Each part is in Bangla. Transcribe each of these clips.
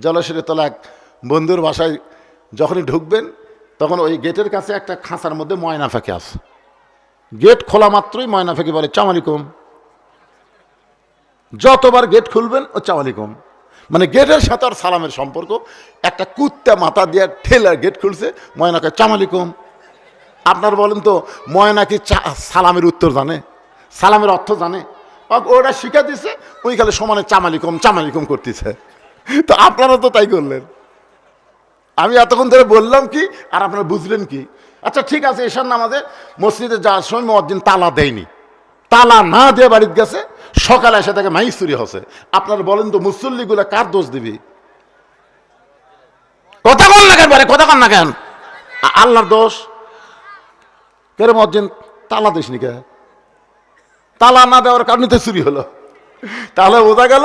জলসের তলা এক বন্ধুর বাসায় যখনই ঢুকবেন, তখন ওই গেটের কাছে একটা খাঁচার মধ্যে ময়না ফাঁকি আছে। গেট খোলা মাত্রই ময়না ফাঁকি বলে চামালিকুম যতবার গেট খুলবেন, ও চামালিকুম মানে গেটের সাথে আর সালামের সম্পর্ক, একটা কুত্তা মাথা দিয়ে ঠেলা গেট খুলছে ময়নাকে চামালিকুম আপনার বলেন তো, ময়না কি সালামের উত্তর জানে? সালামের অর্থ জানে? ও- ওটা শিখা দিছে ওই খালে সমানে চামালিকম চামালিকম করতেছে। তো আপনারা তো তাই করলেন। আমি এতক্ষণ ধরে বললাম কি, আর আপনারা বুঝলেন কি? আচ্ছা ঠিক আছে এসার নামাজে মসজিদে যাওয়ার সময় মসজিদ তালা দেয়নি। তালা না দিয়ে বাড়িতে গেছে, সকালে এসে তাকে মাইক চুরি হসে আপনারা বলেন তো, মুসল্লিগুলো কার দোষ দিবি? কথা কন না কেন কথা কন না কেন? আল্লাহর দোষ? কেরে মসজিদ তালা দিস নি কে? তালা না দেওয়ার কারণে তো চুরি হলো। তাহলে বোঝা গেল,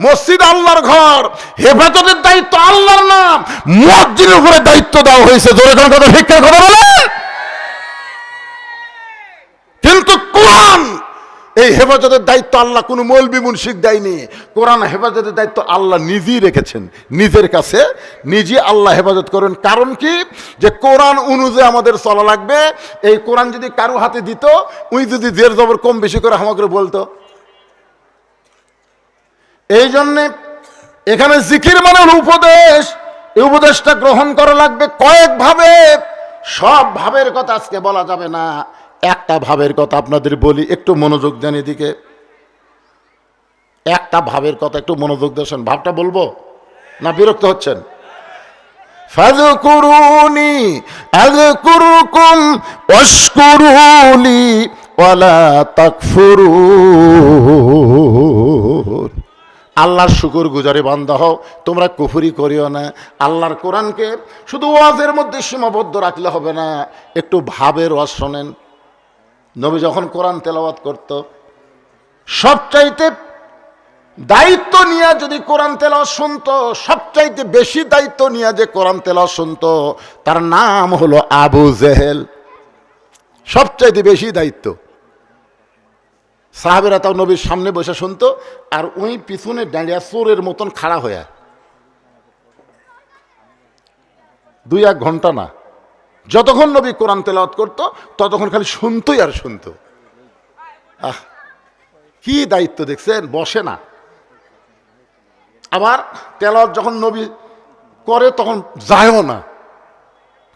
মসজিদ আল্লাহর ঘর। হেফাজতের দায়িত্ব আল্লাহর নাম। মসজিদের উপরে দায়িত্ব দেওয়া হয়েছে। জোরে জোরে কথা ভিক্ষার কথা বলে কিন্তু কোরআন, এই হেফাজতের দায়িত্ব আল্লাহ কোনো মৌলবি মুন্সিক দেয়নি। কোরআন হেফাজতের দায়িত্ব আল্লাহ নিজেই রেখেছেন। নিজের কাছে নিজে আল্লাহ হেফাজত করেন। কারণ কি? যে কোরআন অনুযায়ী আমাদের চলা লাগবে। এই কোরআন যদি কারও হাতে দিত, উনি যদি জের জবর কম বেশি করে আমাকে বলতো এই জন্যে এখানে জিকির মানে হলো উপদেশ। এই উপদেশটা গ্রহণ করা লাগবে কয়েক ভাবে সব ভাবের কথা আজকে বলা যাবে না। একটা ভাবের কথা আপনাদের বলি, একটু মনোযোগ দেন এদিকে। একটা ভাবের কথা, একটু মনোযোগ দেন ভাবটা বলব? না বিরক্ত হচ্ছেন? ফাযকুরুনি আযকুরুকুম ওয়াশকুরুলি ওয়ালা তাকফুরুন। আল্লাহর শুকুর গুজারি বান্দা হও তোমরা কুফুরি করিও না। আল্লাহর কোরআনকে শুধু ওয়াজের মধ্যে সীমাবদ্ধ রাখলে হবে না। একটু ভাবের ওয়াজ শোনেন। নবী যখন কোরআন তেলাওয়াত করত, সবচাইতে দায়িত্ব নিয়ে যদি কোরআন তেলাওয়াত শুনত, সবচাইতে বেশি দায়িত্ব নিয়ে যে কোরআন তেলাওয়াত শুনত, তার নাম হলো আবু জেহেল। সবচাইতে বেশি দায়িত্ব। সাহাবেরা তাও নবীর সামনে বসে শুনতো, আর ওই পিছনে দাঁড়িয়ে চোরের মতন খাড়া হয়ে। দুই এক ঘণ্টা না। যতক্ষণ নবী কোরআন তেলাওয়াত করতো, ততক্ষণ খালি শুনতোই আর শুনতো। আহ, কি দায়িত্ব দেখছেন? বসে না। আবার তেলাওয়াত যখন নবী করে, তখন যায়ও না।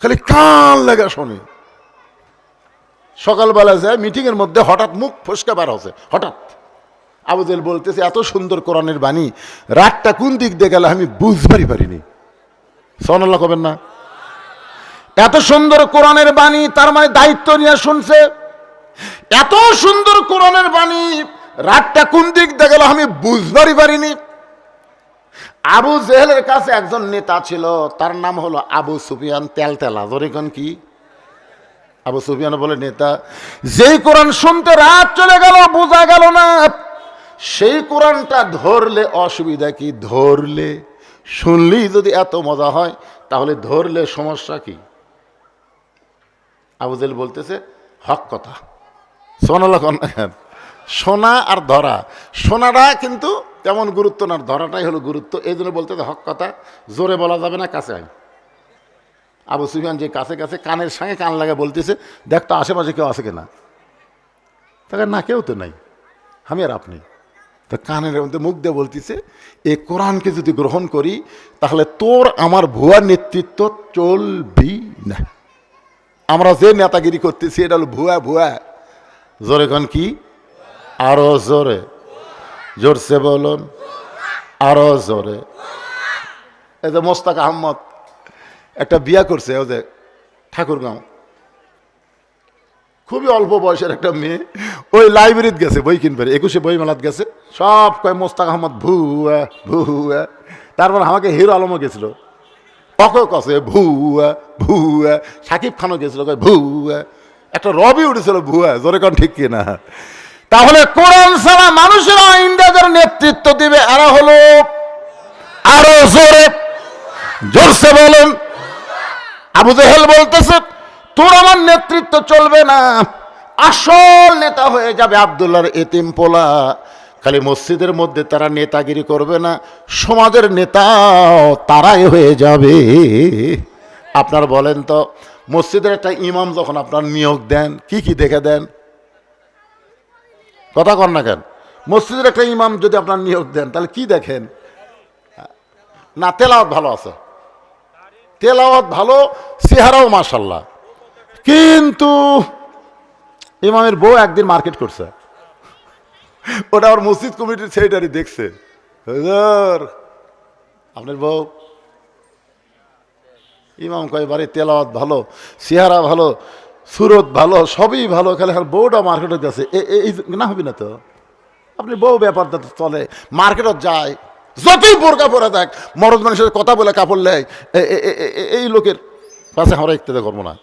খালি কান লেগে শোনে। সকালবেলা যায় মিটিংয়ের মধ্যে হঠাৎ মুখ ফসকা বার হচ্ছে হঠাৎ। আবুজেল বলতেছে, এত সুন্দর কোরআনের বাণী, রাতটা কোন দিক দিয়ে গেলে আমি বুঝবারই পারিনি। সনাল্লাহ কবেন না। এত সুন্দর কোরআনের বাণী, তার মানে দায়িত্ব নিয়ে শুনছে। এত সুন্দর কোরআনের বাণী, রাতটা কোন দিক দিয়ে গেল আমি বুঝবারই পারিনি। আবু জেহেলের কাছে একজন নেতা ছিল, তার নাম হলো আবু সুফিয়ান তেলতেলা। জরিকন কি? আবু সুফিয়ান বলে, নেতা, যেই কোরআন শুনতে রাত চলে গেল, বোঝা গেল না। সেই কোরআনটা ধরলে অসুবিধা কি? ধরলে। শুনলেই যদি এত মজা হয়, তাহলে ধরলে সমস্যা কি? আবুজেল বলতেছে, হক কথা। কন্যা শোনা আর ধরা। শোনাটা কিন্তু তেমন গুরুত্ব না ধরাটাই হলো গুরুত্ব। এই জন্য বলতেছে, হক কথা। জোরে বলা যাবে না, কাছে আয়। আবু সুফিয়ান যে কাছে কাছে কানের সঙ্গে কান লাগা বলতেছে, দেখ তো আশেপাশে কেউ আছে কিনা? তাকে না, কেউ তো নাই। আমি আর আপনি। তা কানের মধ্যে মুখ দিয়ে বলতেছে এই কোরআনকে যদি গ্রহণ করি, তাহলে তোর আমার ভুয়া নেতৃত্ব চলবি না। আমরা যে নেতাগিরি করতেছি, এটা হলো ভুয়া ভুয়া। জোরে কন কি? আরও জোরে। জোরসে বলুন। আরও জোরে। এই যে মোস্তাক আহমদ একটা বিয়া করছে ও যে ঠাকুরগাঁও। খুবই অল্প বয়সের একটা মেয়ে, ওই লাইব্রেরিতে গেছে, বই কিনবে, একুশে বই মেলাত গেছে। সব কয়, মোস্তাক আহমদ, ভুয়া ভুয়া। তারপর আমাকে হিরো আলমও গেছিল। অকো কসে ভুয়া ভুয়া। সাকিব খানও গেছিল, কয়, ভুয়া। একটা রবি উঠেছিল, ভুয়া, জোরে কন ঠিক কিনা। তাহলে কোরআন ছাড়া মানুষেরা ইন্ডিয়াদের নেতৃত্ব দিবে, এরা হলো আরও জোরে, জোরসে বলেন। আবু জেহেল বলতেছে, তোর আমার নেতৃত্ব চলবে না। আসল নেতা হয়ে যাবে আবদুল্লাহর এতিম পোলা। খালি মসজিদের মধ্যে তারা নেতাগিরি করবে না, সমাজের নেতাও তারাই হয়ে যাবে। আপনার বলেন তো, মসজিদের একটা ইমাম যখন আপনার নিয়োগ দেন, কি কি দেখে দেন? কথা কর না কেন, মসজিদের একটা ইমাম যদি আপনার নিয়োগ দেন, তাহলে কি দেখেন? না, তেলাওয়াত ভালো আছে। তেলাওয়াত ভালো চেহারাও মাসাল্লাহ কিন্তু ইমামের বউ একদিন মার্কেট করছে। ওটা আমার মসজিদ কমিটির সেক্রেটারি দেখছে। আপনার বউ? ইমাম কয় বাড়ি তেলাওয়াত ভালো চেহারা ভালো, সুরত ভালো, সবই ভালো, খালি খালি বউটা মার্কেটে গেছে এই না হবি না তো? আপনি বউ ব্যাপারটা চলে, মার্কেটত যায়। যতই বোরকা পরা দেখ মরদ মানুষের কথা বলে কাপড় এ- এই লোকের পাশে আমরা ইত্যাদি করব না।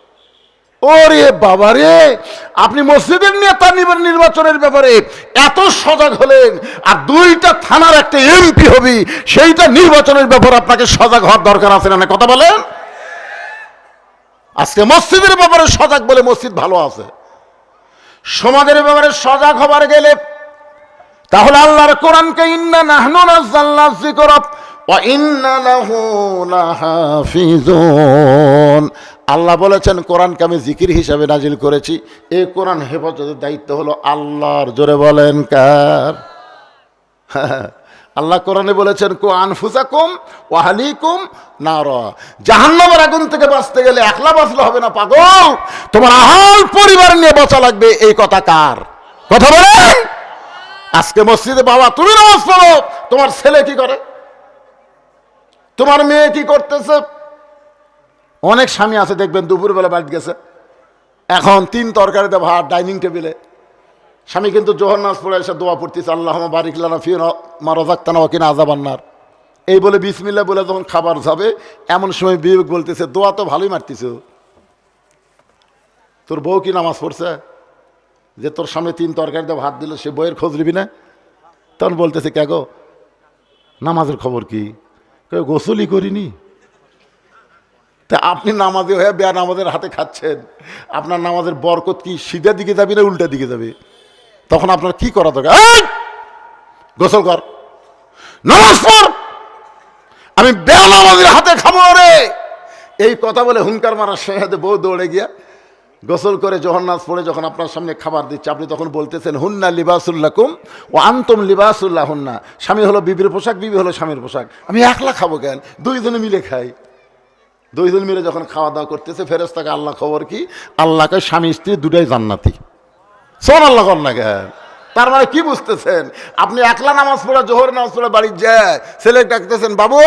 ওরে বাবা রে, আপনি মসজিদের নেতা নির্বাচনের ব্যাপারে, এত সজাগ হলেন, আর দুইটা থানার একটা এমপি হবি, সেইটা নির্বাচনের ব্যাপারে আপনাকে সজাগ হওয়ার দরকার আছে না কথা বলেন? আজকে মসজিদের ব্যাপারে সজাগ বলে মসজিদ ভালো আছে। সমাজের ব্যাপারে সজাগ হবার গেলে তাহলে আল্লাহর কোরআনকে ইন্না নাহনু নাযালনা যিকরা, ওয়া ইন্না লাহু লাহাফিজুন। আল্লাহ বলেছেন, কোরআনকে আমি জিকির হিসাবে নাজিল করেছি। এই কোরআন হেফাজতের দায়িত্ব হলো আল্লাহর, জোরে বলেন কার? আল্লাহ কোরআনে বলেছেন, কো আনফুসাকুম ওয়াহালিকুম নার। জাহান্নামের আগুন থেকে বাঁচতে গেলে একলা বাঁচলে হবে না, পাগল। তোমার আহাল পরিবার নিয়ে বাঁচা লাগবে, এই কথা কার? কথা বলেন। আজকে মসজিদে বাবা, তুমি নামাজ পড়ো। তোমার ছেলে কি করে? তোমার মেয়ে কি করতেছে? অনেক স্বামী আছে, দেখবেন দুপুরবেলা বাড়ি গেছে। এখন তিন তরকারিতে ভাত, ডাইনিং টেবিলে। স্বামী কিন্তু জোহর নামাজ পড়ে এসে দোয়া পড়তেছে আল্লাহ বারিক লানা ফি মা রজাক্তানা ওয়াকিনা আজাবান্নার এই বলে বিসমিল্লা বলে যখন খাবার যাবে, এমন সময় বিবেক বলতেছে, দোয়া তো ভালোই মারতেছে। তোর বউ কি নামাজ পড়ছে? যে তোর সামনে তিন তরকারিতে ভাত দিল, সে বইয়ের খোঁজ নিবি না? তখন বলতেছে, কে গো? নামাজের খবর কি? গোসলই করিনি। তা আপনি নামাজে হয়ে বেয়া নামাজের হাতে খাচ্ছেন। আপনার নামাজের বরকত কি সিধা দিকে যাবি না উল্টা দিকে যাবে? তখন আপনার কি করা দরকার? গোসল কর, নামাজ পড়, আমি বেয়া নামাজের হাতে খাব রে। এই কথা বলে হুঙ্কার মারার সঙ্গে বউ দৌড়ে গিয়া গোসল করে জহন্নাজ পড়ে যখন আপনার সামনে খাবার দিচ্ছে, আপনি তখন বলতেছেন, হুন্না লিবাসুল্লাকুম ও আন্তম লিবাসুল্লাহ হুন্না স্বামী হলো বিবির পোশাক, বিবি হলো স্বামীর পোশাক। আমি একলা খাব কেন? দুইজনে মিলে খাই। দুইজন মিলে যখন খাওয়া দাওয়া করতেছে ফেরেস্তাকে আল্লাহ খবর কি? আল্লাহকে স্বামী, স্ত্রী দুটাই জান্নাতি। সোন আল্লাহ কর না কেন? তার মানে কি বুঝতেছেন? আপনি একলা নামাজ পড়ে, জোহর নামাজ পড়ে বাড়ি যায় ছেলে ডাকতেছেন, বাবু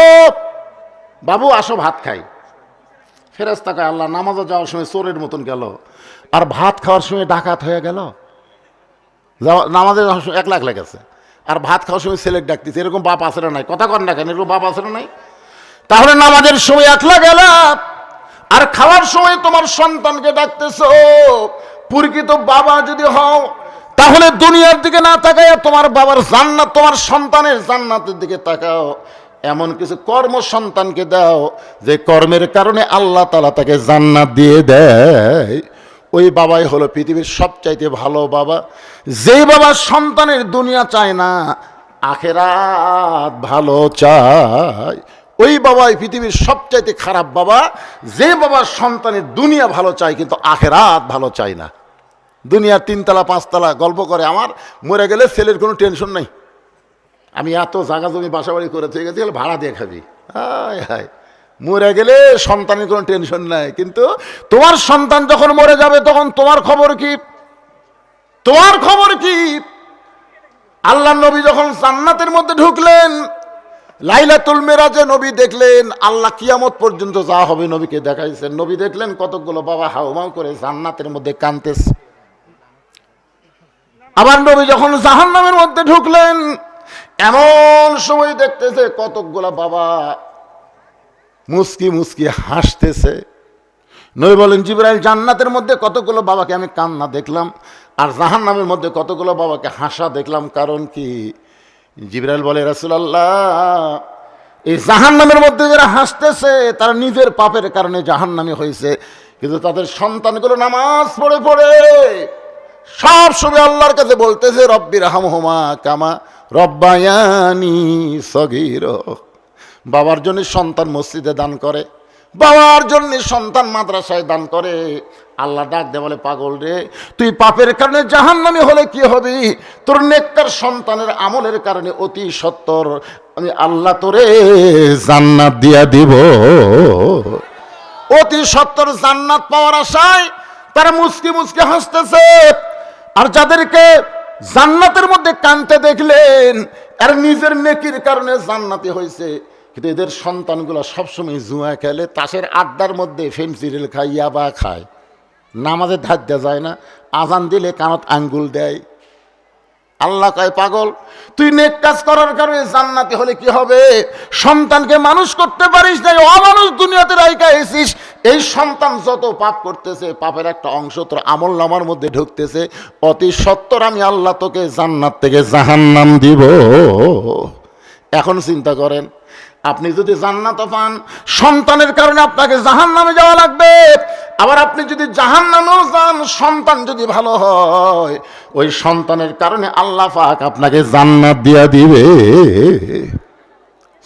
বাবু, আসো ভাত খাই। ফেরেস্তাকে আল্লাহ, নামাজে যাওয়ার সময় চোরের মতন গেল। আর ভাত খাওয়ার সময় ডাকাত হয়ে গেল। নামাজে যাওয়ার সময় একলা একলা গেছে। আর ভাত খাওয়ার সময় ছেলে ডাকতেছে, এরকম বাপ আছে নাই? কথা কর না কেন, এরকম বাপ আছে নাই? তাহলে নামাজের সময় একলা গেল। আর খাওয়ার সময় তোমার সন্তানকে ডাকতেছ, প্রকৃত বাবা যদি হও, তাহলে দুনিয়ার দিকে না তাকায় তোমার বাবার জান্নাত, তোমার সন্তানের জান্নাতের দিকে তাকাও। এমন কিছু কর্ম সন্তানকে দাও যে কর্মের কারণে আল্লাহ তালা তাকে জান্নাত দিয়ে দেয়। ওই বাবাই হলো পৃথিবীর সবচাইতে ভালো বাবা। যেই বাবা সন্তানের দুনিয়া চায় না, আখেরাত ভালো চায়। ওই বাবাই পৃথিবীর সবচাইতে খারাপ বাবা। যে বাবা সন্তানের দুনিয়া ভালো চায়, কিন্তু আখেরাত ভালো চায় না। দুনিয়ার তিনতলা, পাঁচতলা গল্প করে আমার, মরে গেলে ছেলের কোনো টেনশন নাই। আমি এত জায়গা জমি বাসা বাড়ি করে থেকে গেছি ভাড়া দিয়ে খাবি। হায় হায়। মরে গেলে সন্তানের কোনো টেনশন নাই, কিন্তু তোমার সন্তান যখন মরে যাবে, তখন তোমার খবর কি? তোমার খবর কি? আল্লাহ নবী যখন জান্নাতের মধ্যে ঢুকলেন, লাইলাতুল মেরাজে নবী দেখলেন, আল্লাহ কিয়ামত পর্যন্ত যা হবে নবীকে দেখাইছেন। নবী দেখলেন কতকগুলো বাবা হাউমাউ করে জান্নাতের মধ্যে কানতেছে আবার নবী যখন জাহান্নামের মধ্যে ঢুকলেন এমন সময় দেখতেছে কতকগুলা বাবা মুস্কি মুস্কি হাসতেছে। নবী বলেন, জিব্রাইল জান্নাতের মধ্যে কতগুলো বাবাকে আমি কান্না দেখলাম আর জাহান্নামের মধ্যে কতগুলো বাবাকে হাসা দেখলাম। কারণ কি? জিব্রাইল বলে, রাসূলুল্লাহ, এই জাহান্নামের মধ্যে যারা হাসতেছে, তারা নিজের পাপের কারণে জাহান্নামী হয়েছে। কিন্তু তাদের সন্তানগুলো নামাজ পড়ে পড়ে। সব সময় আল্লাহর কাছে বলতেছে রব্বির হামহুমা কামা রব্বায়ানি সগির। বাবার জন্য সন্তান মসজিদে দান করে, বাবার জন্য সন্তান মাদ্রাসায় দান করে। আল্লাহ ডাক দে বলে, পাগল রে, তুই পাপের কারণে জাহান্নামী হলে কি হবি? তোর নেককার সন্তানের আমলের কারণে অতি সত্তর। আমি আল্লাহ তোরে জান্নাত দিয়া দিব। অতি সত্তর জান্নাত পাওয়ার আশায় তারা মুসকি মুসকি হাসতেছে। আর যাদেরকে জান্নাতের মধ্যে কানতে দেখলেন, আর নিজের নেকির কারণে জান্নাতি হয়েছে। কিন্তু এদের সন্তানগুলো সবসময় জুয়া খেলে, তাসের আড্ডার মধ্যে ফেম সিরিয়াল খায়, ইয়াবা খায়। নামাজে ধার দেওয়া যায় না, আজান দিলে কানত আঙ্গুল দেয়। আল্লাহ কয়, পাগল, তুই নেক কাজ করার কারণে জান্নাতি হলে কি হবে? সন্তানকে মানুষ করতে পারিস না অমানুষ দুনিয়াতে রাইকা এসিস। এই সন্তান যত পাপ করতেছে, পাপের একটা অংশ তোর আমল নামার মধ্যে ঢুকতেছে। অতি সত্তর আমি আল্লাহ তোকে জান্নাত থেকে জাহান্নাম দিব। এখন চিন্তা করেন, আপনি যদি জান্নাত পান, সন্তানের কারণে আপনাকে জাহান নামে যাওয়া লাগবে। আবার আপনি যদি জাহান নামেও যান, সন্তান যদি ভালো হয়, ওই সন্তানের কারণে আল্লাহ পাক আপনাকে জান্নাত দিয়া দিবে।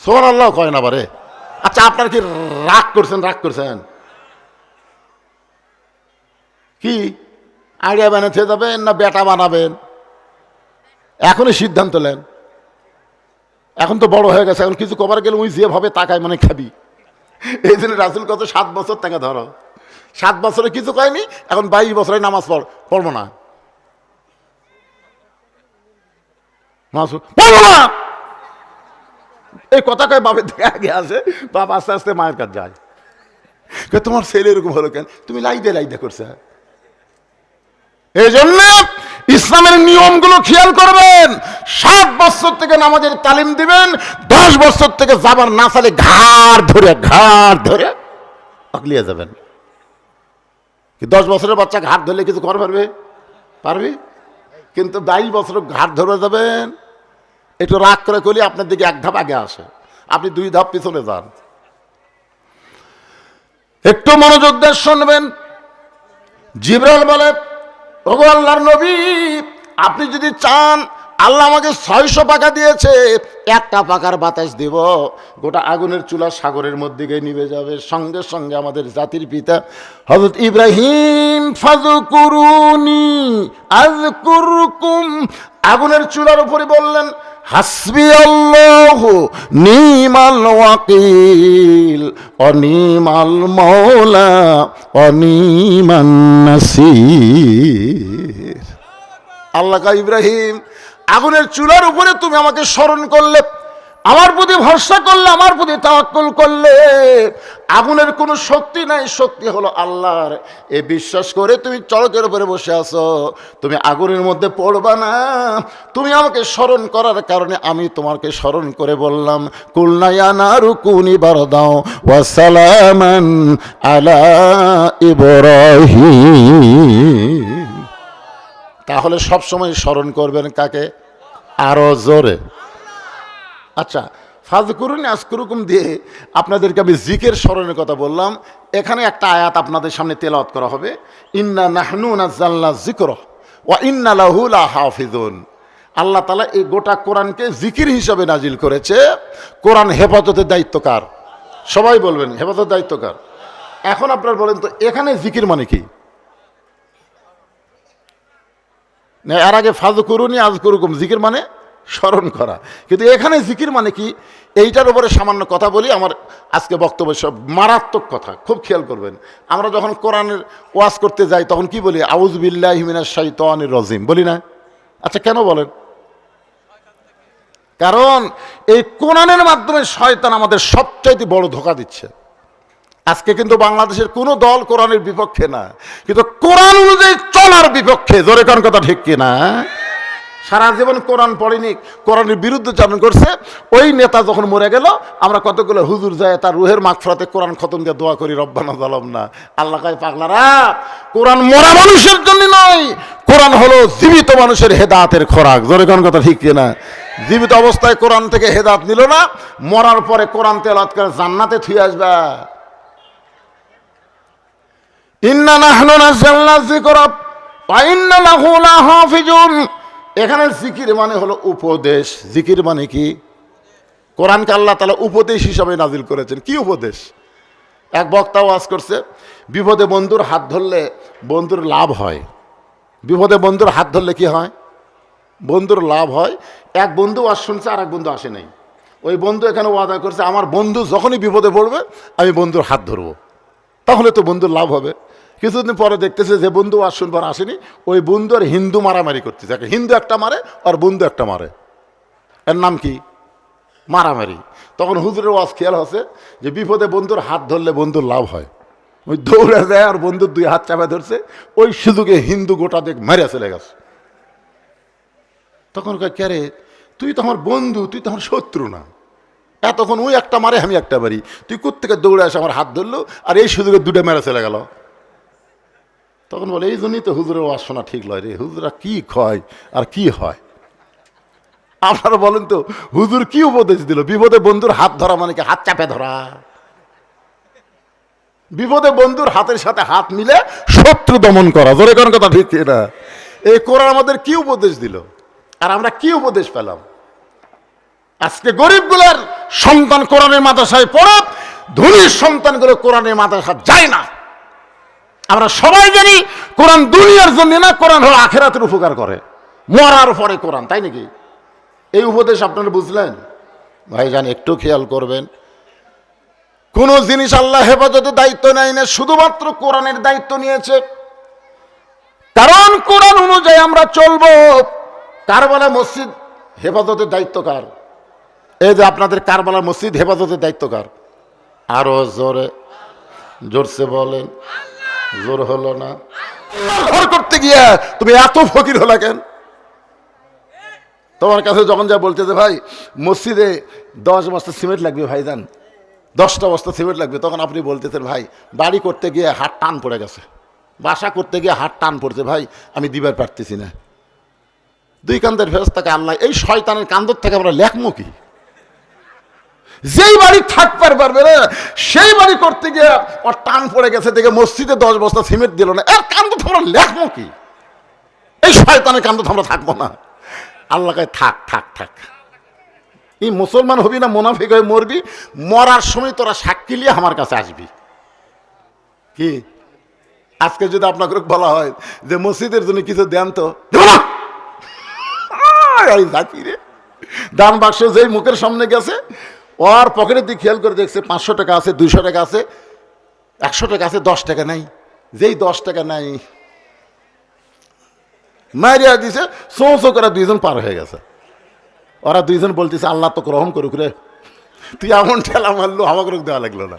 সোমান আল্লাহ কয় না বারে আচ্ছা আপনার কি রাগ করছেন রাগ করছেন? কি? আইডিয়া বানাতে যাবেন না বেটা বানাবেন? এখনই সিদ্ধান্ত নেন। এখন তো বড় হয়ে গেছে, এখন কিছু কবার গেলে ওই যেভাবে তাকায় মানে খাবি। এই জন্য রাসুল কত সাত বছর টাকা ধরো। সাত বছরে কিছু কয়নি? এখন বাইশ বছরে নামাজ পড় পড়ব না। এই কথা কয় বাপের দিকে আগে আসে, বাপ আস্তে আস্তে মায়ের কাছে যায়। তোমার ছেলে এরকম হলো কেন? তুমি লাইদে লাইদে করছে। এই জন্য ইসলামের নিয়মগুলো খেয়াল করবেন। সাত বছর থেকে নামাজের তালিম দিবেন, দশ বছর থেকে যাবার না চালে ঘাড় ধরে ঘাড় ধরে পাকলিয়ে যাবেন। কি দশ বছরের বাচ্চা ঘাট ধরলে কিছু কর পারবে? পারবি? কিন্তু বাইশ বছর ঘাট ধরে যাবেন, একটু রাগ করে করলে আপনার দিকে এক ধাপ আগে আসে। আপনি দুই ধাপ পিছনে যান। একটু মনোযোগ দিয়ে শুনবেন। জিবরাল বলে আল্লাহর নবী, আপনি যদি চান আল্লাহ আমাকে ছয়শো পাকা দিয়েছে, একটা পাকার বাতাস দিব। গোটা আগুনের চুলা সাগরের মধ্যে গিয়ে নিভে যাবে। সঙ্গে সঙ্গে আমাদের জাতির পিতা হজরত ইব্রাহিম ফাজু কুরুনি আজ কুরকুম আগুনের চুলার উপরে বললেন, হাসবি আল্লাহ, নিমাল ওয়াকিল অনিমাল মৌলা অনিমান নাসির। আল্লাহ ইব্রাহিম আগুনের চুলার উপরে তুমি আমাকে স্মরণ করলে, আমার প্রতি ভরসা করলে, আমার প্রতি তাওয়াক্কুল করলে। আগুনের কোনো শক্তি নাই, শক্তি হলো আল্লাহর। এ বিশ্বাস করে তুমি চড়কের উপরে বসে আছো, তুমি আগুনের মধ্যে পড়বা না। তুমি আমাকে স্মরণ করার কারণে আমি তোমাকে স্মরণ করে বললাম কুলনায়ানা রুকুনি বারদাও ওয়াসালামান আলা ইব্রাহিম। তাহলে সব সময় স্মরণ করবেন কাকে? আরও জোরে। আচ্ছা ফাজ করুন আজকুরুকুম দিয়ে আপনাদেরকে আমি জিকের স্মরণের কথা বললাম। এখানে একটা আয়াত আপনাদের সামনে তেলাওয়াত করা হবে। ইন্না নাহনু নাজ্জাল্লা জিকর ওয়া ইন্না লাহু লা হাফিজুন। আল্লাহ তালা এই গোটা কোরআনকে জিকির হিসাবে নাজিল করেছে। কোরআন হেফাজতের দায়িত্ব কার? সবাই বলবেন, হেফাজতের দায়িত্ব কার? এখন আপনার বলেন তো, এখানে জিকির মানে কি? এর আগে ফাজ করুনি আজ করুকুম জিকির মানে স্মরণ করা। কিন্তু এখানে জিকির মানে কি? এইটার উপরে সামান্য কথা বলি, আমার আজকে বক্তব্য সব মারাত্মক কথা, খুব খেয়াল করবেন। আমরা যখন কোরআনের ওয়াজ করতে যাই, তখন কি বলি? আউজবিল্লাহ হিমিনা শাইতানির রজিম, বলি না? আচ্ছা কেন বলেন? কারণ এই কোরআনের মাধ্যমে শয়তান আমাদের সবচাইতে বড় ধোকা দিচ্ছে। আজকে কিন্তু বাংলাদেশের কোনো দল কোরআনের বিপক্ষে না, কিন্তু কোরআন অনুযায়ী চলার বিপক্ষে, জোরে কোন কথা ঠিক কিনা? সারা জীবন কোরআন পড়েনি, কোরআনের বিরুদ্ধে চালন করছে, ওই নেতা যখন মরে গেল, আমরা কতগুলো হুজুর যায়, তার রুহের মাগফরাতে কোরআন খতম দিয়ে দোয়া করি, রব্বানা জালাম না। আল্লাহ পাগলারা, কোরআন মরা মানুষের জন্য নয়, কোরআন হলো জীবিত মানুষের হেদাতের খোরাক। জোরে কোন কথা ঠিক কিনা? জীবিত অবস্থায় কোরআন থেকে হেদাত নিল না, মরার পরে কোরআন তেলাত করে জান্নাতে থুয়ে আসবে। ইন্না নাহনু নাযালনা যিকরা, ওয়া ইন্না লাহু লাহাফিজুন এখানে জিকির মানে হলো উপদেশ। জিকির মানে কি? কোরআনকে আল্লাহ তালা উপদেশ হিসাবে নাজিল করেছেন। কি উপদেশ? এক বক্তা ওয়াজ করছে, বিপদে বন্ধুর হাত ধরলে বন্ধুর লাভ হয়। বিপদে বন্ধুর হাত ধরলে কি হয়? বন্ধুর লাভ হয়। এক বন্ধু আজ শুনছে আর এক বন্ধু আসে নাই। ওই বন্ধু এখানে ওয়াদা করছে, আমার বন্ধু যখনই বিপদে পড়বে, আমি বন্ধুর হাত ধরবো। তাহলে তো বন্ধুর লাভ হবে। কিছুদিন পরে দেখতেছে যে বন্ধু আজ শুনবার আসেনি, ওই বন্ধু আর হিন্দু মারামারি করতেছে হিন্দু একটা মারে আর বন্ধু একটা মারে। এর নাম কি? মারামারি। তখন হুজুরের ওয়াজ খেয়াল হচ্ছে যে বিপদে বন্ধুর হাত ধরলে বন্ধুর লাভ হয়। ওই দৌড়ে দেয় আর বন্ধুর দুই হাত চাপা ধরছে, ওই সুযোগে হিন্দু গোটা দেখ মেরে চলে গেছে। তখন কে রে? তুই তো আমার বন্ধু, তুই তো আমার শত্রু না। এতক্ষণ ওই একটা মারে, আমি একটা মারি। তুই কোত্থেকে দৌড়ে আসে আমার হাত ধরলো আর এই সুযোগে দুটো মেরে চলে গেল? তখন বলে, এই জন্যই তো হুজুরের শোনা ঠিক লয় রে। হুজুরা কি খয় আর কি হয়? আপনারা বলেন তো, হুজুর কি উপদেশ দিল? বিপদে বন্ধুর হাত ধরা মানে কি? হাত চাপে ধরা। বিপদে বন্ধুর হাতের সাথে হাত মিলে শত্রু দমন করা। জোরে কোন কথা ঠিক না এই কোরআন আমাদের কি উপদেশ দিল? আর আমরা কি উপদেশ পেলাম? আজকে গরিবগুলোর সন্তান কোরআনের মাদ্রাসায় পড়ে ধনীর সন্তানগুলো কোরআনের মাদ্রাসা যায় না। আমরা সবাই জানি কোরআন দুনিয়ার জন্য না, কোরআন হলো আখেরাতের উপকার করে। মরার পরে কোরআন, তাই নাকি? এই উপদেশ আপনারা বুঝলেন? ভাই ভাইজান, একটু খেয়াল করবেন। কোন জিনিস আল্লাহ হেফাজতের দায়িত্ব নেয় না, শুধুমাত্র কোরআনের দায়িত্ব নিয়েছে। কারণ কোরআন অনুযায়ী আমরা চলবো। কারবালা মসজিদ হেফাজতের দায়িত্ব কার? এই যে আপনাদের কারবালা মসজিদ হেফাজতের দায়িত্ব কার? আরও জোরে, জোরসে বলেন। জোর হলো না। ঘর করতে গিয়ে তুমি এত ফকির হলা কেন? তোমার কাছে যখন যা বলতেছে ভাই, মসজিদে দশ বস্তা সিমেন্ট লাগবে, ভাই যান দশটা বস্তা সিমেন্ট লাগবে। তখন আপনি বলতেছেন, ভাই, বাড়ি করতে গিয়ে হাত টান পড়ে গেছে। বাসা করতে গিয়ে হাট টান পড়ছে। ভাই, আমি দিবার পারতেছি না। দুই কান্দের ফেরস্তাকে আল্লাহ এই শয়তানের কান্দর থেকে আমরা লেখমো কি? যেই বাড়ি থাকবার পারবে না, সেই বাড়ি করতে গিয়ে ওর টান পড়ে গেছে দেখে মসজিদে দশ বস্তা সিমেন্ট দিল না। এর কান্দ তো আমরা লেখবো কি? এই শয়তানের কান্দ তো আমরা থাকব না। আল্লাহ কয়, থাক থাক থাক। এই মুসলমান হবি না মোনাফিক হয়ে মরবি, মরার সময় তোরা সাক্ষী নিয়ে আমার কাছে আসবি। কি? আজকে যদি আপনাকে বলা হয় যে মসজিদের জন্য কিছু দেন তো দান বাক্স যেই মুখের সামনে গেছে ওর পকেটের দিকে খেয়াল করে দেখছে পাঁচশো টাকা আছে, দুইশো টাকা আছে, একশো টাকা আছে, দশ টাকা নাই। যেই দশ টাকা নাই মারিয়া দিছে, সো সো করে দুইজন পার হয়ে গেছে। ওরা দুইজন বলতেছে, আল্লাহ তো গ্রহণ করুক রে। তুই এমন ঠেলা মারলো, আমাকে দেওয়া লাগল না।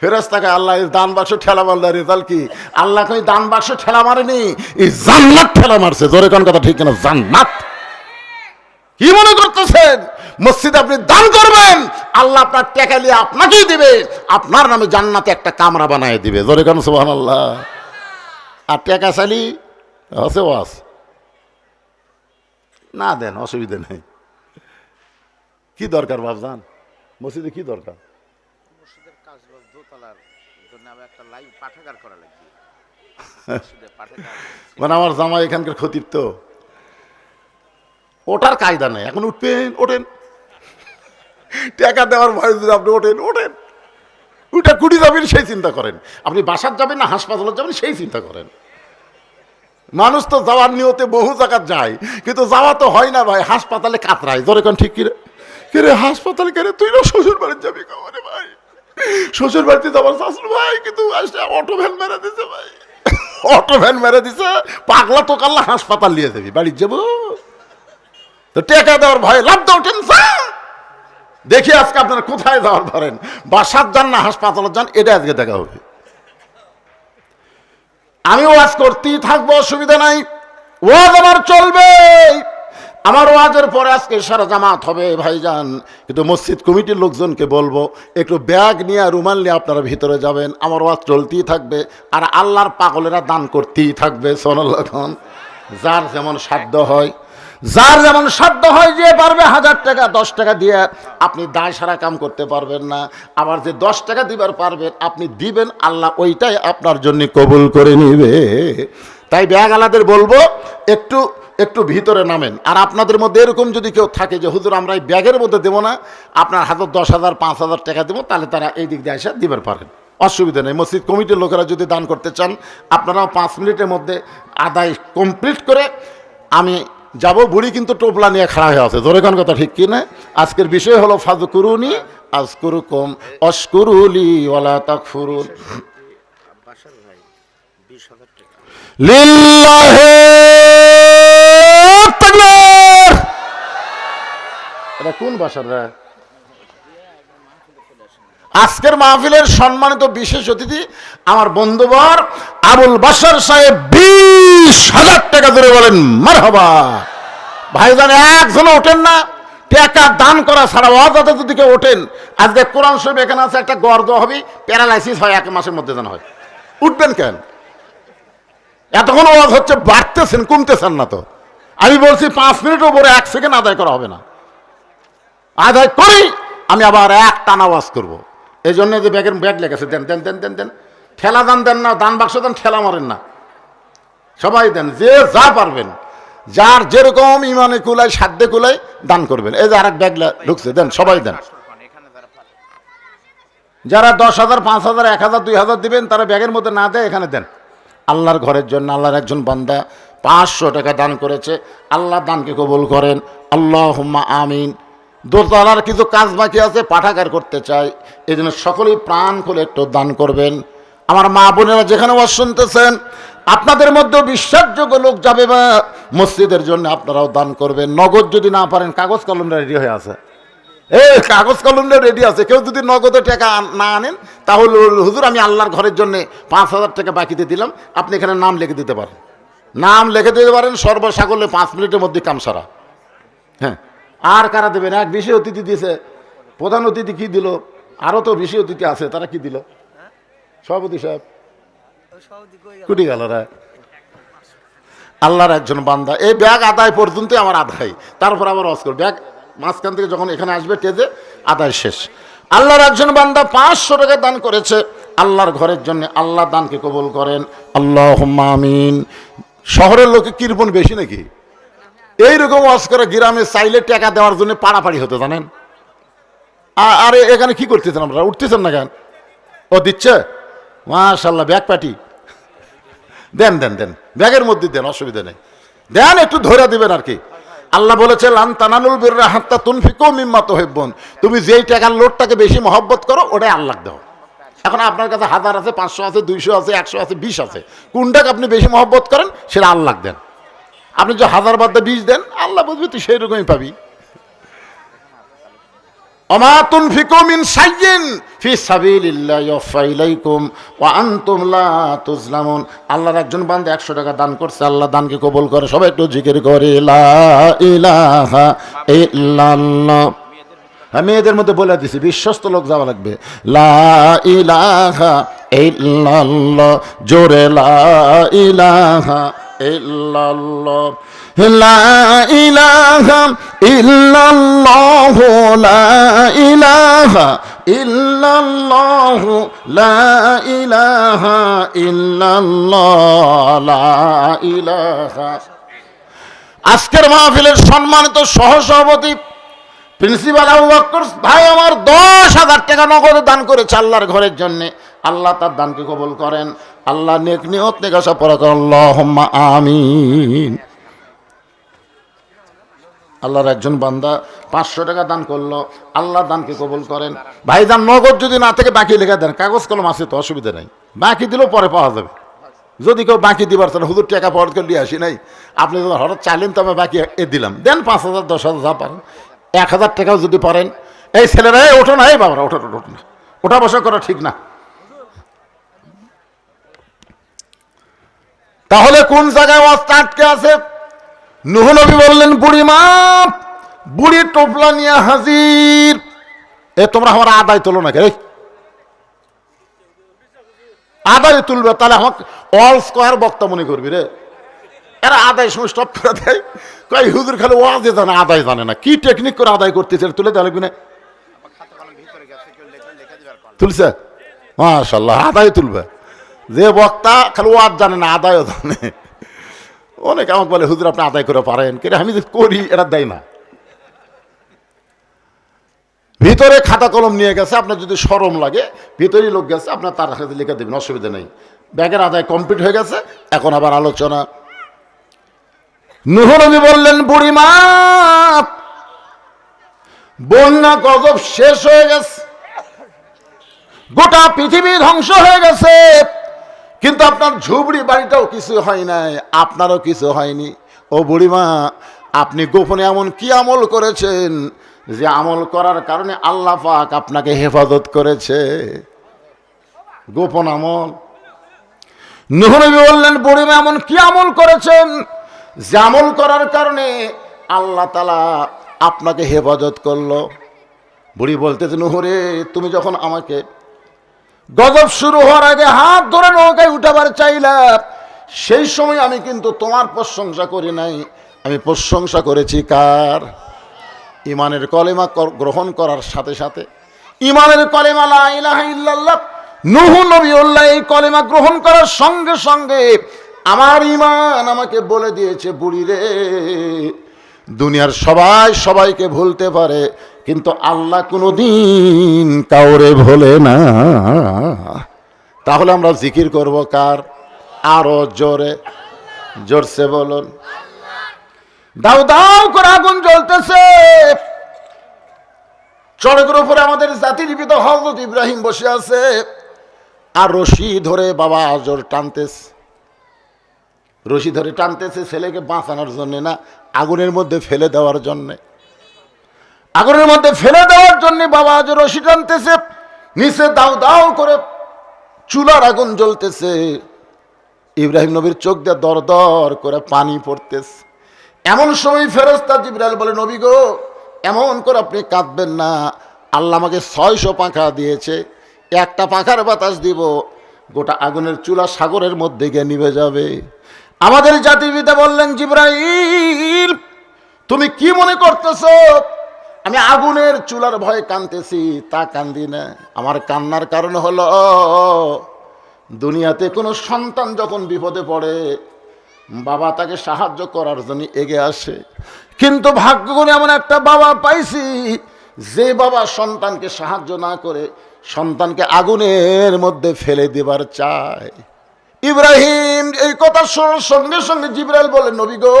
ফেরাজ তাকে আল্লাহ দান বাক্স ঠেলা মারলো রেজাল্ট কি? আল্লাহ কই দান বাক্স ঠেলা মারেনি, এই জান্নাত ঠেলা মারছে। জোরে কোন কথা ঠিক না জান্নাত। কি মনে করতেছেন? মসজিদে আপনি দান করবেন আল্লাহ আপনার টাকা নিয়ে আপনাকেই দিবে। আপনার নামে জান্নাতে একটা কামরা বানায় দিবে। জোরে কেন সোহান আল্লাহ আর টাকা চালি আছে ওয়াস। না দেন অসুবিধা নেই। কি দরকার বাবজান মসজিদে কি দরকার? মসজিদের কাজ বাজ দোতলার জন্য আমি একটা লাইভ পাঠাগার করা লাগবে। পাঠাগার। মানে আমার জামা এখানকার খতিব তো ওটার কায়দা নেই। এখন উঠবেন ওঠেন। টাকা দেওয়ার ভয় যদি আপনি ওঠেন ওঠেন। ওটা কুড়ি যাবেন সেই চিন্তা করেন। আপনি বাসার যাবেন না, হাসপাতালে যাবেন, সেই চিন্তা করেন। মানুষ তো যাওয়ার নিয়তে বহু জায়গা যায়, কিন্তু যাওয়া তো হয় না ভাই, হাসপাতালে কাতরায়। ধরে কোন ঠিক কিরে? কিরে, হাসপাতালে কেন? তুই না শ্বশুর বাড়ি যাবি কামারে ভাই? শ্বশুর বাড়িতে যাবার শাশুর ভাই, কিন্তু আসলে অটো ভ্যান মেরে দিছে ভাই। অটো ভ্যান মেরে দিছে, পাগলা তো কাল্লা হাসপাতাল নিয়ে যাবি বাড়ি যাব। তো টেকা দেওয়ার ভয় লাভ দাও, টেনশন। দেখি আজকে আপনারা কোথায় যাওয়ার ধরেন? বাসার যান না হাসপাতালে যান, এটা আজকে দেখা হবে। আমি ওয়াজ করতেই থাকব, অসুবিধা নাই। ওয়াজ আমার চলবে। আমার ওয়াজের পরে আজকে সারা জামাত হবে, ভাইজান। কিন্তু মসজিদ কমিটির লোকজনকে বলব, একটু ব্যাগ নিয়ে রুমাল নিয়ে আপনারা ভিতরে যাবেন। আমার ওয়াজ চলতেই থাকবে, আর আল্লাহর পাগলেরা দান করতেই থাকবে সোনাল্লাখন যার যেমন সাধ্য হয়, যার যেমন সাধ্য হয় যে পারবে হাজার টাকা, দশ টাকা দিয়ে আপনি দায় সারা কাম করতে পারবেন না। আবার যে দশ টাকা দিবার পারবেন, আপনি দিবেন, আল্লাহ ওইটাই আপনার জন্য কবুল করে নিবে। তাই ব্যাগ আলাদের বলব, একটু একটু ভিতরে নামেন। আর আপনাদের মধ্যে এরকম যদি কেউ থাকে যে, হুজুর, আমরা এই ব্যাগের মধ্যে দেবো না, আপনার হাতে দশ হাজার, পাঁচ হাজার টাকা দেবো, তাহলে তারা এই দিক দিয়ে এসে দিবার পারেন। অসুবিধা নেই। মসজিদ কমিটির লোকেরা যদি দান করতে চান আপনারাও পাঁচ মিনিটের মধ্যে আদায় কমপ্লিট করে আমি যাব। বুড়ি কিন্তু টোপলা নিয়ে খাড়া হয়ে আছে। কোন কথা ঠিক কি না? আজকের বিষয় হলো ফাজকুরুনি আজকুরু কম অস্কুরুলি ভাই বিশ লিল্লাহে এটা কোন বাসার রে? আজকের মাহফিলের সম্মানিত বিশেষ অতিথি আমার বন্ধুবর আবুল বাসার সাহেব, বিশ হাজার টাকা ধরে বলেন, মারহাবা। ভাইজান, একজনও ওঠেন না। টাকা দান করা ছাড়া অজাতে যদি কেউ ওঠেন, আজকে কোরআন শরীফ এখানে আছে একটা গর্দ হবে, প্যারালাইসিস হয়, এক মাসের মধ্যে যেন হয়। উঠবেন কেন? এতক্ষণ ওয়াজ হচ্ছে, বাড়তেছেন, কমতেছেন না তো। আমি বলছি, পাঁচ মিনিট উপরে এক সেকেন্ড আদায় করা হবে না। আদায় করি আমি আবার এক টানা ওয়াজ করব। এই জন্য যে ব্যাগের ব্যাগ লেগেছে, দেন দেন দেন দেন দেন। ঠেলা দান, দেন না, দান বাক্স দেন, ঠেলা মারেন না। সবাই দেন, যে যা পারবেন, যার যেরকম ইমানে কুলায়, সাধ্যে কুলায় দান করবেন। এই যে আরেক ব্যাগ ঢুকছে, দেন, সবাই দেন। যারা দশ হাজার, পাঁচ হাজার, এক হাজার, দুই হাজার দিবেন, তারা ব্যাগের মধ্যে না দেয়, এখানে দেন। আল্লাহর ঘরের জন্য আল্লাহর একজন বান্দা পাঁচশো টাকা দান করেছে। আল্লাহ দানকে কবুল করেন। আল্লাহ আমিন। দোতলার কিছু কাজ বাকি আছে, পাঠাগার করতে চাই। এই জন্য সকলেই প্রাণ খুলে একটু দান করবেন। আমার মা বোনেরা যেখানে ওয়াজ শুনতেছেন, আপনাদের মধ্যেও বিশ্বাসযোগ্য লোক যাবে বা মসজিদের জন্য আপনারাও দান করবেন। নগদ যদি না পারেন, কাগজ কলমটা রেডি হয়ে আছে। এই কাগজ কলমটা রেডি আছে। কেউ যদি নগদে টাকা না আনেন, তাহলে হুজুর, আমি আল্লাহর ঘরের জন্য পাঁচ হাজার টাকা বাকিতে দিলাম। আপনি এখানে নাম লিখে দিতে পারেন। নাম লিখে দিতে পারেন সর্বসাকল্যে পাঁচ মিনিটের মধ্যে কাম সারা হ্যাঁ। আর কারা দেবেন এক বিশেষ অতিথি দিয়েছে। প্রধান অতিথি কি দিল? আরও তো বিশেষ অতিথি আছে, তারা কি দিল? সভাপতি সাহেব। কুটি গেল রে। আল্লাহর একজন বান্দা। এই ব্যাগ আদায় পর্যন্ত আমার আদায়। তারপর আবার অস্কর ব্যাগ মাঝখান থেকে যখন এখানে আসবে, টেজে আদায় শেষ। আল্লাহর একজন বান্দা পাঁচশো টাকা দান করেছে। আল্লাহর ঘরের জন্য আল্লাহ দানকে কবুল করেন। আল্লাহ আমিন। শহরের লোকে কীর্পন বেশি নাকি? এইরকম ওয়াজ করে গ্রামে চাইলে টাকা দেওয়ার জন্য পাড়াপাড়ি হতে, জানেন? আরে এখানে কি করতেছেন আপনারা? উঠতেছেন না কেন? ও দিচ্ছে? মাশাল্লাহ ব্যাগ পাটি। দেন দেন দেন। ব্যাগের মধ্যে দেন, অসুবিধা নেই। দেন, একটু ধরে দিবেন আর কি। আল্লাহ বলেছে, লান তানানুল বিররা হাত্তা তুনফিকো মিম্মাত হইবন তুমি যেই টাকার লোডটাকে বেশি মহব্বত করো, ওটাই আল্লাহ দাও এখন আপনার কাছে হাজার আছে, পাঁচশো আছে, দুইশো আছে, একশো আছে, বিশ আছে। কোনটাকে আপনি বেশি মহব্বত করেন, সেটা আল্লাহ দেন। আপনি যে হাজার বাদ বীজ দেন, আল্লাহ বুঝবে তুই সেই রকমই পাবি। অমা তুনফিকু মিন শাইইন ফি সাবিলিল্লাহি ইউফা ইলাইকুম ওয়া আনতুম লা তুজলামুন আল্লাহর একজন বান্দা 100 টাকা দান করছে, আল্লাহ দানকে কবুল করে। সবাই একটু জিকির করে, লা ইলাহা ইল্লাল্লাহ। হ্যাঁ মেয়েদের মধ্যে বলে দিছি, বিশ্বস্ত লোক যাওয়া লাগবে। লা ইলাহা ইল্লাল্লাহ, জোরে লা ইলাহা ইল্লাল্লাহ। লা ইলাহা লা ইলাহা লা ইলাহা লা ইলাহা। আজকের মাহফিলের সম্মানিত সহসভাপতি, প্রিন্সিপাল আবু বক্কর ভাই আমার দশ হাজার টাকা নগদ দান করেছে আল্লাহর ঘরের জন্য। আল্লাহ তার দানকে কবুল করেন। আল্লাহ নেক নিয়ত নেকাশা পড়া আল্লাহ আমিন। আল্লাহর একজন বান্দা পাঁচশো টাকা দান করল, আল্লাহ দানকে কবুল করেন। ভাই দান নগদ যদি না থেকে, বাকি লেখা দেন। কাগজ কলম আছে তো, অসুবিধা নাই। বাকি দিলেও পরে পাওয়া যাবে। যদি কেউ বাকি দিবার তাহলে হুদুর টাকা পাওয়ার করে নিয়ে আসি নাই। আপনি যদি হঠাৎ চাইলেন তো আমি বাকি এ দিলাম। দেন পাঁচ হাজার, দশ হাজার, যা পারেন। এক হাজার টাকাও যদি পারেন। এই ছেলেরা ওঠো না, এই বাবারা, ওঠো না ওঠা বসা করা ঠিক না। তাহলে কোন জায়গায় অস্তা আটকে আছে? নুহ নবী বললেন বুড়ি মা বুড়ি টোপলা নিয়ে হাজির। এ তোমরা আমার আদায় তোলো না রে আদায় তুলবে তাহলে আমাকে অল স্কোয়ার বক্তা মনে করবি রে। এরা আদায় সময় স্টপ করে দেয়। কয় হুজুর খালি ওয়াজে জানে আদায় জানে না। কি টেকনিক করে আদায় করতেছে তুলে দেওয়া লাগবে না তুলছে? মাশাল্লাহ আদায় তুলবে। যে বক্তা খালি ওয়াজ জানে না, আদায়ও জানে। অনেক আমাকে বলে, হুজুর, আপনি আদায় করে পারেন। কিন্তু আমি যে করি, এটা দেয় না। ভিতরে খাতা কলম নিয়ে গেছে, আপনার যদি সরম লাগে, ভিতরেই লোক গেছে, আপনার তার হাতে লিখে দেবেন, অসুবিধা নেই। ব্যাগের আদায় কমপ্লিট হয়ে গেছে, এখন আবার আলোচনা। নুহরবি বললেন বুড়িমা বন্যা গজব শেষ হয়ে গেছে। গোটা পৃথিবী ধ্বংস হয়ে গেছে। কিন্তু আপনার ঝুবড়ি বাড়িটাও কিছু হয় নাই, আপনারও কিছু হয়নি। ও বুড়িমা, আপনি গোপনে এমন কি আমল করেছেন যে আমল করার কারণে আল্লাহ পাক আপনাকে হেফাজত করেছে? গোপন আমল। নহনবী বললেন, বুড়িমা, এমন কি আমল করেছেন যে আমল করার কারণে আল্লাহ তালা আপনাকে হেফাজত করল? বুড়ি বলতেছে নহরে তুমি যখন আমাকে গজব শুরু হওয়ার আগে হাত ধরে নৌকায় উঠাবার চাইলাম সেই সময় আমি কিন্তু তোমার প্রশংসা করি নাই। আমি প্রশংসা করেছি কার? ইমানের কলেমা গ্রহণ করার সাথে সাথে, ইমানের কলেমা লা ইলাহা ইল্লাল্লাহ, নুহু নবীউল্লাহ এই কলেমা গ্রহণ করার সঙ্গে সঙ্গে আমার ইমান আমাকে বলে দিয়েছে বুড়ি রে দুনিয়ার সবাই সবাইকে ভুলতে পারে কিন্তু আল্লাহ কোনোদিন কাউরে ভোলে না। তাহলে আমরা জিকির করব কার? আরও জোরে, জোরসে বলুন। দাও দাও করে আগুন জ্বলতেছে। চড়কের উপরে আমাদের জাতির পিতা হজরত ইব্রাহিম বসে আছে। আর রশি ধরে বাবা আজর টানতেছে। রশি ধরে টানতেছে ছেলেকে বাঁচানোর জন্যে না, আগুনের মধ্যে ফেলে দেওয়ার জন্যে। আগুনের মধ্যে ফেলে দেওয়ার জন্য বাবা আজ রশি টানতেছে, নিচে দাও দাও করে চুলার আগুন জ্বলতেছে। ইব্রাহিম নবীর চোখ দিয়ে দর দর করে পানি পড়তেছে। এমন সময় ফেরস্তা জিব্রাইল বলে, নবী গো, এমন করে আপনি কাঁদবেন না। আল্লাহ আমাকে ছয়শো পাখা দিয়েছে, একটা পাখার বাতাস দিব, গোটা আগুনের চুলা সাগরের মধ্যে গিয়ে নিভে যাবে। আমাদের জাতিবিদা বললেন, জিব্রাইল, তুমি কি মনে করতেছো আমি আগুনের চুলার ভয়ে কানতেছি তা কান্দি না। আমার কান্নার কারণ হলো, দুনিয়াতে কোনো সন্তান যখন বিপদে পড়ে, বাবা তাকে সাহায্য করার জন্য এগিয়ে আসে। কিন্তু ভাগ্য করে এমন একটা বাবা পাইছি, যে বাবা সন্তানকে সাহায্য না করে সন্তানকে আগুনের মধ্যে ফেলে দেবার চায়। ইব্রাহিম এই কথা শোনার সঙ্গে সঙ্গে জিব্রাইল বলে, নবী গো,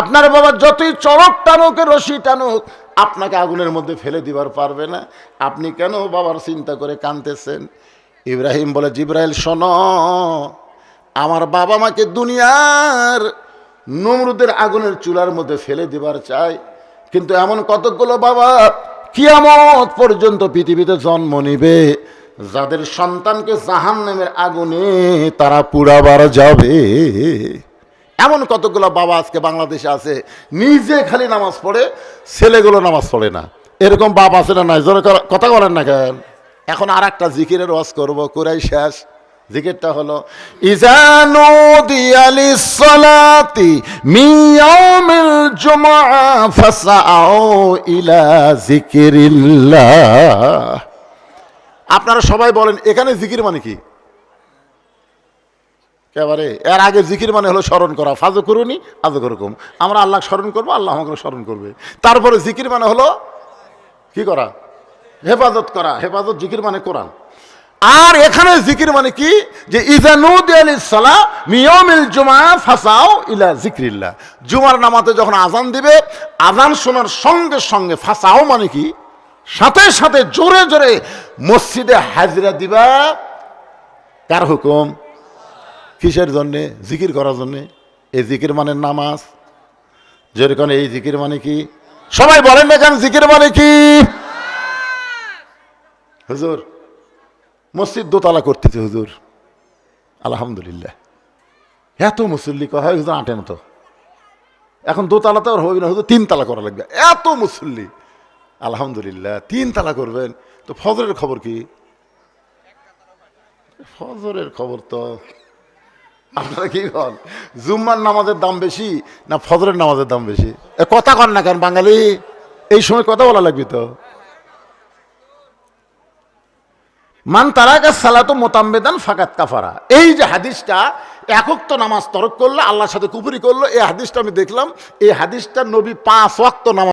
আপনার বাবা যতই চড়ক টানুক, রশি টানুক আপনাকে আগুনের মধ্যে ফেলে দিবার পারবে না। আপনি কেন বাবার চিন্তা করে কানতেছেন ইব্রাহিম বলে, জিব্রাইল, শোন, আমার বাবা মাকে দুনিয়ার নমরুদের আগুনের চুলার মধ্যে ফেলে দিবার চাই। কিন্তু এমন কতগুলো বাবা কিয়ামত পর্যন্ত পৃথিবীতে জন্ম নিবে, যাদের সন্তানকে জাহান নামের আগুনে তারা পুরাবার যাবে। এমন কতগুলো বাবা আজকে বাংলাদেশে আছে, নিজে খালি নামাজ পড়ে, ছেলেগুলো নামাজ পড়ে না। এরকম বাবা আছে না নাই? জোরে কথা বলেন না কেন? এখন আর একটা জিকিরের ওয়াজ করব কুরাই শেষ। জিকিরটা হলো ইজানু দিয়ালি সলাতি মিয়াউমিল জুমআ ফাসাউ ইলা জিকিরিল্লাহ। আপনারা সবাই বলেন, এখানে জিকির মানে কি? একেবারে। এর আগে জিকির মানে হলো স্মরণ করা। ফাজো করুনি আজও করুম আমরা আল্লাহ স্মরণ করব, আল্লাহ আমাকে স্মরণ করবে। তারপরে জিকির মানে হলো কি করা? হেফাজত করা। হেফাজত জিকির মানে কোরআন। আর এখানে জিকির মানে কি? যে ইজানুদ ফাসাও ইলা জিক্রিল্লা জুমার নামাতে যখন আজান দিবে আজান শোনার সঙ্গে সঙ্গে ফাসাও মানে কি? সাথে সাথে জোরে জোরে মসজিদে হাজিরা দিবা। কার হুকুম? কিসের জন্যে, জিকির করার জন্যে। এই জিকির মানে নামাজ। যেরকম এই জিকির মানে কি? সবাই বলেন না কেন জিকির মানে কি? হুজুর, মসজিদ দোতলা করতেছে হুজুর। আলহামদুলিল্লাহ। এত মুসল্লি কয় হুজুর আটেন তো এখন দোতলাতে আর হবে না, হুজুর তিন তালা করা লাগবে। এত মুসল্লি। আলহামদুলিল্লাহ তিন তালা করবেন। তো ফজরের খবর কি? ফজরের খবর তো আপনারা কি কন? জুম্মার নামাজের দাম বেশি না ফজরের নামাজের দাম বেশি? কথা কন না কেন বাঙালি? এই সময় কথা বলা লাগবে তো। মান তারাকা সালাতো মোতাম্বেদান ফাকাত কাফারা। এই যে হাদিসটা একক তো নামাজ তরক করল, আল্লাহর সাথে কুপুরি করল, এই হাদিসটা আমি দেখলাম, এই হাদিসটা নবী পাঁচ ওয়াক্ত নামাজ